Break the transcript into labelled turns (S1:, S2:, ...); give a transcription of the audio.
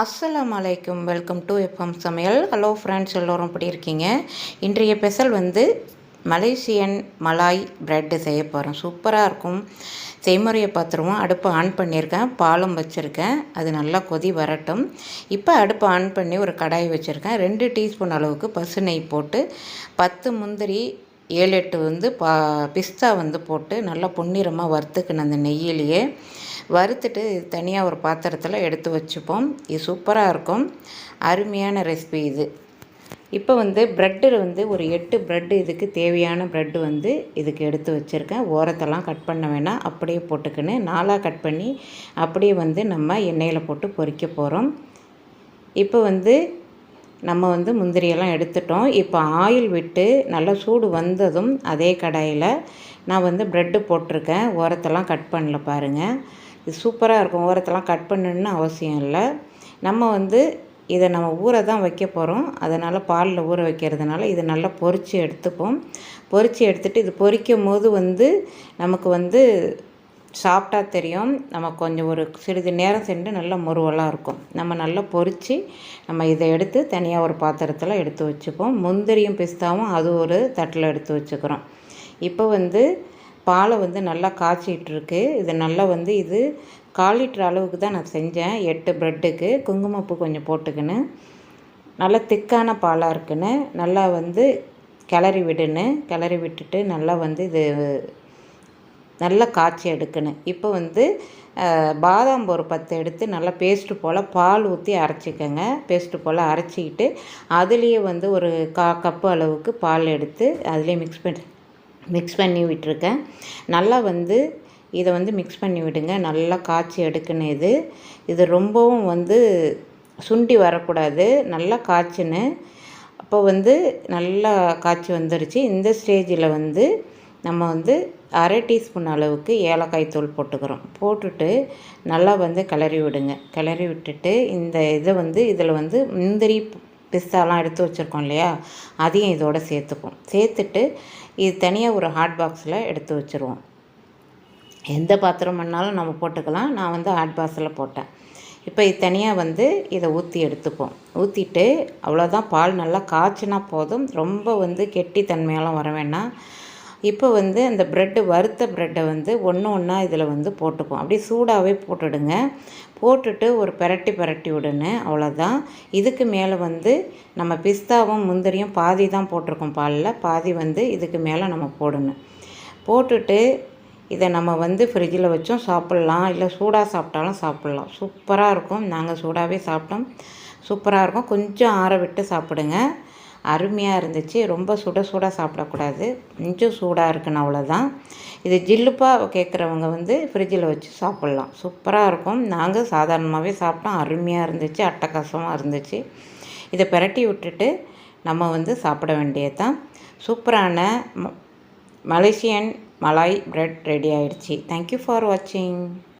S1: அஸ்ஸலாம் அலைக்கும் welcome to FM சமையல். ஹலோ ஃப்ரெண்ட்ஸ் எல்லோரும் எப்படி இருக்கீங்க? இன்றைய ஸ்பெஷல் வந்து மலேசியன் மலாய் ப்ரெட்டு செய்ய போகிறோம் சூப்பராக இருக்கும். செய்முறையை பார்த்துருவோம். அடுப்பு ஆன் பண்ணியிருக்கேன். பாலும் வச்சுருக்கேன். அது நல்லா கொதி வரட்டும். இப்போ அடுப்பு ஆன் பண்ணி ஒரு கடாய் வச்சுருக்கேன். ரெண்டு டீஸ்பூன் அளவுக்கு பசு நெய் போட்டு பத்து முந்திரி ஏழு எட்டு வந்து பா பிஸ்தா வந்து போட்டு நல்லா பொன்னிறமாக வறுத்துக்கணும் அந்த நெய்யிலேயே. வறுத்துட்டு தனியாக ஒரு பாத்திரத்தில் எடுத்து வச்சுப்போம். இது சூப்பராக இருக்கும். அருமையான ரெசிபி இது. இப்போ வந்து ப்ரெட்டில் வந்து ஒரு எட்டு ப்ரெட்டு இதுக்கு தேவையான ப்ரெட்டு வந்து இதுக்கு எடுத்து வச்சுருக்கேன். ஓரத்தெல்லாம் கட் பண்ண வேணாம். அப்படியே போட்டுக்கின்னு நாலாக கட் பண்ணி அப்படியே வந்து நம்ம எண்ணெயில் போட்டு பொறிக்க போகிறோம் இப்போ வந்து நம்ம வந்து முந்திரியெல்லாம் எடுத்துட்டோம். இப்போ ஆயில் விட்டு நல்லா சூடு வந்ததும் அதே கடாயில் நான் வந்து ப்ரெட்டு போட்டிருக்கேன். ஓரத்தெல்லாம் கட் பண்ணல பாருங்கள் இது சூப்பராக இருக்கும். ஓரத்தெல்லாம் கட் பண்ணணுன்னு அவசியம் இல்லை. நம்ம வந்து இதை நம்ம ஊற தான் வைக்க போகிறோம் அதனால் பாலில் ஊற வைக்கிறதுனால இதை நல்லா பொறிச்சு எடுத்துப்போம். பொறிச்சு எடுத்துகிட்டு இது பொரிக்கும் போது வந்து நமக்கு வந்து சாப்பிட்டா தெரியும். நம்ம கொஞ்சம் ஒரு சிறிது நேரம் சென்று நல்லா முருவலாக இருக்கும். நம்ம நல்லா பொறிச்சு நம்ம இதை எடுத்து தனியாக ஒரு பாத்திரத்தில் எடுத்து வச்சுப்போம். முந்திரியும் பிஸ்தாவும் அது ஒரு தட்டில் எடுத்து வச்சுக்கிறோம். இப்போ வந்து பாலை வந்து நல்லா காய்ச்சிகிட்ருக்கு இது நல்லா வந்து இது கால் லிட்டர் அளவுக்கு தான் நான் செஞ்சேன். எட்டு ப்ரெட்டுக்கு. குங்குமப்பூ கொஞ்சம் போட்டுக்கின்னு. நல்லா திக்கான பாலாக இருக்குன்னு. நல்லா வந்து கிளறி விடுன்னு. கிளறி விட்டுட்டு நல்லா வந்து இது நல்லா காய்ச்சி எடுக்கணும். இப்போ வந்து பாதாம் ஒரு பத்து எடுத்து நல்லா பேஸ்ட்டு போல் பால் ஊற்றி அரைச்சிக்கோங்க. பேஸ்ட்டு போல் அரைச்சிக்கிட்டு அதுலேயே வந்து ஒரு கா கப்பு அளவுக்கு பால் எடுத்து அதுலேயே மிக்ஸ் பண்ணி மிக்ஸ் பண்ணி விட்டுருக்கேன். நல்லா வந்து இதை வந்து மிக்ஸ் பண்ணி விடுங்க. நல்லா காய்ச்சி எடுக்கணும் இது. இது ரொம்பவும் வந்து சுண்டி வரக்கூடாது. நல்லா காய்ச்சின்னு. அப்போ வந்து நல்லா காய்ச்சி வந்துருச்சு. இந்த ஸ்டேஜில் வந்து நம்ம வந்து அரை டீஸ்பூன் அளவுக்கு ஏலக்காய் தூள் போட்டுக்கிறோம். போட்டுட்டு நல்லா வந்து கிளறி விடுங்க. கிளறி விட்டுட்டு இந்த இதை வந்து இதில் வந்து முந்திரி பிஸ்தாலாம் எடுத்து வச்சுருக்கோம் இல்லையா? அதையும் இதோடு சேர்த்துப்போம். சேர்த்துட்டு இது தனியாக ஒரு ஹாட் பாக்ஸில் எடுத்து வச்சுருவோம். எந்த பாத்திரம் பண்ணாலும் நம்ம போட்டுக்கலாம். நான் வந்து ஹாட் பாக்ஸில் போட்டேன். இப்போ இது தனியாக வந்து இதை ஊற்றி எடுத்துப்போம். ஊற்றிட்டு அவ்வளோதான். பால் நல்லா காய்ச்சினா போதும். ரொம்ப வந்து கெட்டித்தன்மையெல்லாம் வர வேணாம். இப்போ வந்து அந்த ப்ரெட்டு வறுத்த ப்ரெட்டை வந்து ஒன்று ஒன்றா இதில் வந்து போட்டுப்போம் அப்படியே சூடாகவே போட்டுடுங்க. போட்டுட்டு ஒரு பெரட்டி பெரட்டி விடுன்னு அவ்வளோதான் இதுக்கு மேலே வந்து நம்ம பிஸ்தாவும் முந்திரியும் பாதி தான் போட்டிருக்கோம் பாலில். பாதி வந்து இதுக்கு மேலே நம்ம போடணும். போட்டுட்டு இதை நம்ம வந்து ஃப்ரிட்ஜில் வச்சும் சாப்பிட்லாம். இல்லை சூடாக சாப்பிட்டாலும் சாப்பிட்லாம். சூப்பராக இருக்கும். நாங்கள் சூடாகவே சாப்பிட்டோம். சூப்பராக இருக்கும். கொஞ்சம் ஆற விட்டு சாப்பிடுங்க. அருமையாக இருந்துச்சு. ரொம்ப சுட சுட சாப்பிடக்கூடாது. கொஞ்சம் சூடாக இருக்குன்னு அவ்வளோதான் இது ஜில்லுப்பாக கேட்குறவங்க வந்து ஃப்ரிட்ஜில் வச்சு சாப்பிட்லாம். சூப்பராக இருக்கும். நாங்கள் சாதாரணமாகவே சாப்பிட்டோம். அருமையாக இருந்துச்சு. அட்டகாசமாக இருந்துச்சு. இதை பிரட்டி விட்டுட்டு நம்ம வந்து சாப்பிட வேண்டியது தான் சூப்பரான மலேசியன் மலாய் ப்ரெட் ரெடி ஆகிடுச்சி தேங்க்யூ ஃபார் வாட்சிங்